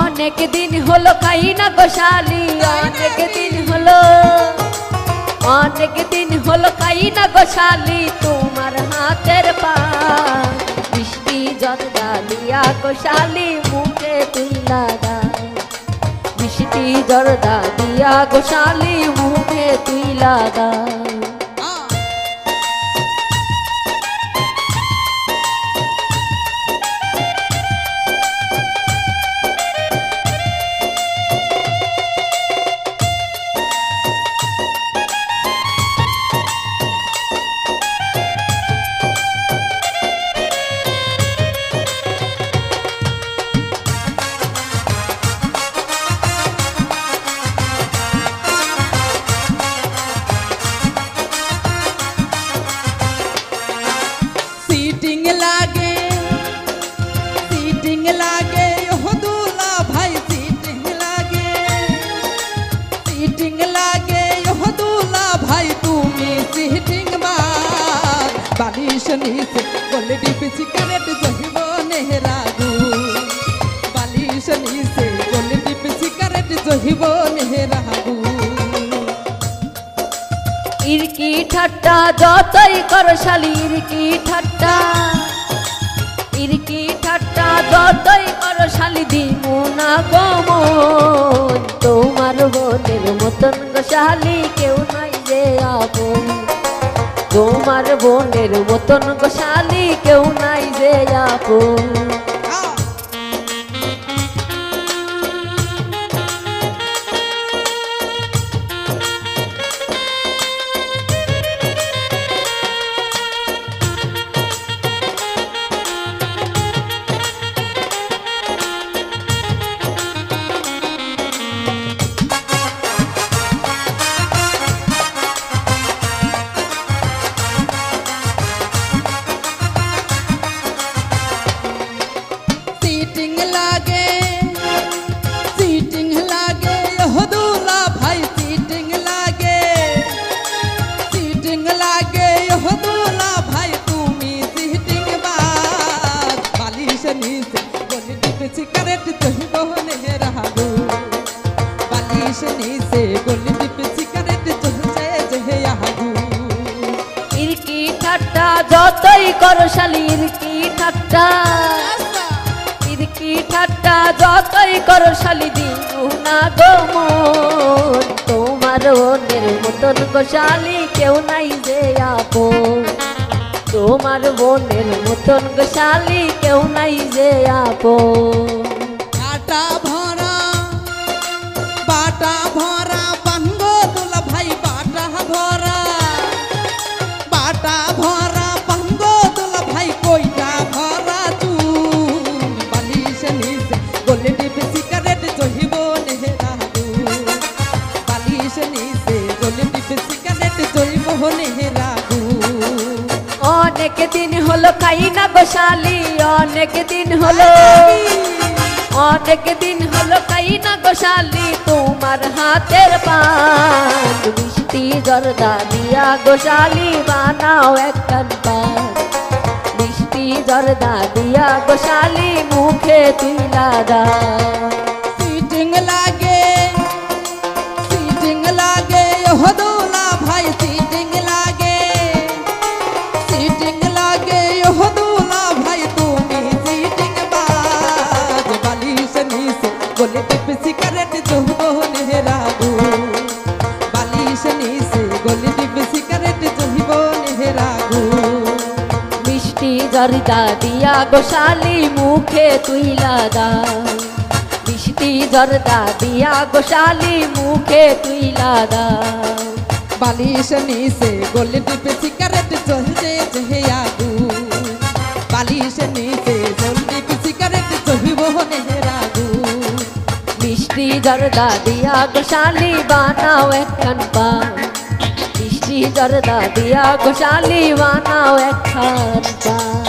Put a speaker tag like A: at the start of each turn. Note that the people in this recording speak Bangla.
A: অনেক দিন হলো খাই না গোশালি অনেক দিন হলো, অনেক দিন হলো খাই না গোশালি তোমার হাতের পা বৃষ্টি জর্দা দিয়া গোশালি মুখে তুইলা দাও। বৃষ্টি জর্দা দিয়া গোশালি মুখে তুইলা দাও।
B: বালিশ নিছে বলে ডিপি সিগারেট জহিব নেহরাগু বালিশ নিছে বলে ডিপি সিগারেট জহিব নেহরাগু
A: ইরকি ঠাট্টা যতই কর শালি, ইরকি ঠাট্টা। ইরকি ঠাট্টা যতই কর শালি, দিমু না গমন তোমার বোনের মতন গো কেউ নাই যে আপন। তোমার বোনের মতন গোশালি কেউ নাই যে আপন। যতই কর শালি ইরকি ঠাট্টা। ইরকি ঠাট্টা যতই কর শালি দিনু না গমন তোমার বোনের মতন গোশালি কেউ নাই যে আপন। তোমার বোনের মতন গোশালি কেউ নাই যে আপন।
B: কাটা ভরা বাটা ভরা।
A: অনেক দিন হলো খাই না গোশালি অনেক দিন হলো। অনেক দিন হলো খাই না গোশালি তোমার হাতের পান। মিষ্টি জর্দা দিয়া গোশালি বানাও একখান পান। মিষ্টি জর্দা দিয়া গোশালি মুখে তুইলা দাও মিষ্টি জর্দা দিয়া গোশালি মুখে তুইলা দাও। মিষ্টি জর্দা দিয়া গোশালি মুখে তুইলা দাও।
B: বালিশ নিছে গলে টিপে সিগারেট জ্বলছে জহে আগু বালিশ নিছে জলদি সিগারেট জহিব নেহরাগু
A: মিষ্টি জর্দা দিয়া গোশালি বানাও একখান পান। মিষ্টি জর্দা দিয়া গোশালি বানাও একখান পান।